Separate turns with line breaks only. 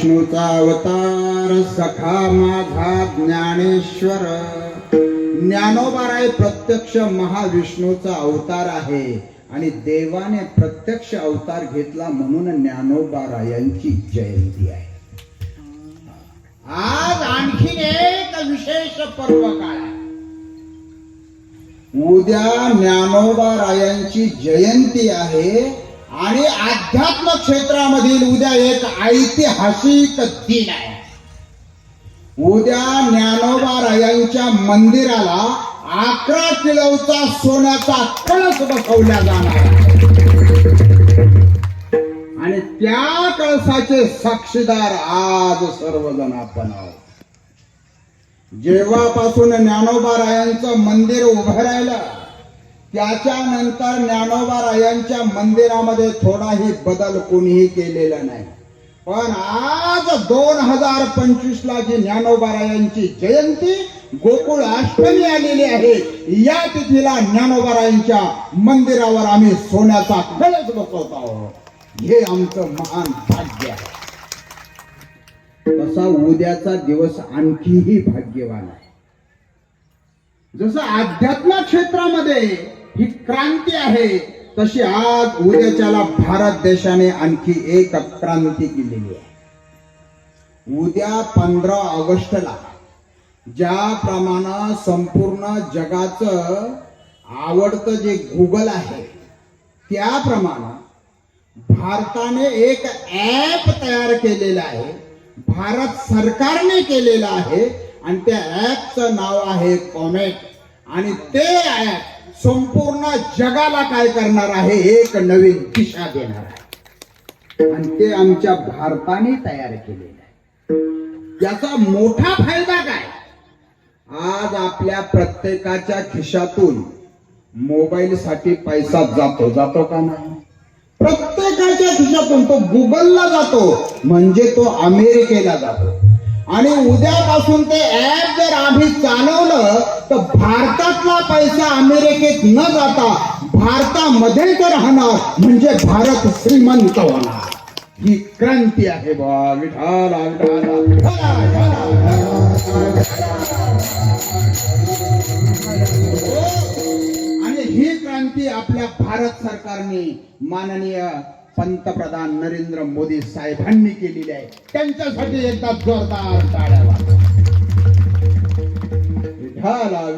विष्णूचा अवतार सखा माझा ज्ञानेश्वर. ज्ञानोबाराय प्रत्यक्ष महाविष्णूचा अवतार आहे आणि देवाने प्रत्यक्ष अवतार घेतला म्हणून ज्ञानोबारायांची जयंती आहे. आज आणखीन एक विशेष पर्व काय आहे? उद्या ज्ञानोबारायांची जयंती आहे. आणि अध्यात्म क्षेत्रामधील उद्या एक ऐतिहासिक दिन आहे. उद्या ज्ञानोबा रायांच्या मंदिराला अकरा किलोचा सोन्याचा कळस बसवला जाणार आणि त्या कळसाचे साक्षीदार आज सर्वजण आपण आहोत. जेव्हापासून ज्ञानोबारायांचं मंदिर उभं राहिलं त्याच्यानंतर ज्ञानोबारायांच्या मंदिरामध्ये थोडाही बदल कोणीही केलेला नाही. पण आज दोन हजार पंचवीस ला जी ज्ञानोबा रायांची जयंती गोकुळ अष्टमी आलेली आहे या तिथीला ज्ञानोबारायांच्या मंदिरावर आम्ही सोन्याचा कळच बसवत आहोत. हे आमचं महान भाग्य आहे. तसा उद्याचा दिवस आणखीही भाग्यवान आहे. जसं अध्यात्म क्षेत्रामध्ये ही क्रांती आहे. तशी आज उद्याच्याला भारत देशाने आणखी एक क्रांती केलेली आहे. उद्या पंधरा ऑगस्टला ज्याप्रमाणे संपूर्ण जगाचं आवडतं जे गुगल आहे त्याप्रमाणे भारताने एक ऍप तयार केलेलं आहे. भारत सरकारने केलेलं आहे आणि त्या ऍपचं नाव आहे कॉमेट आणि ते ऍप संपूर्ण जगाला काय करणार आहे एक नवीन दिशा देणार आहे. आणि ते आमच्या भारताने तयार केलेलं आहे. याचा मोठा फायदा काय? आज आपल्या प्रत्येकाच्या खिशातून मोबाईल साठी पैसा जातो जातो का नाही? प्रत्येकाच्या खिशातून तो गुगलला जातो म्हणजे तो अमेरिकेला जातो. आणि उद्यापासून ते ऍप जर आम्ही चालवलं तर भारतातला पैसा अमेरिकेत न जाता भारतामध्ये तर राहणार म्हणजे भारत श्रीमंत होणार. ही क्रांती आहे बा विठाला आणि ही क्रांती आपल्या भारत सरकारने माननीय पंतप्रधान नरेंद्र मोदी साहेबांनी केलेली आहे त्यांच्यासाठी एकदा जोरदार टाळ्या वाजवा. विठाला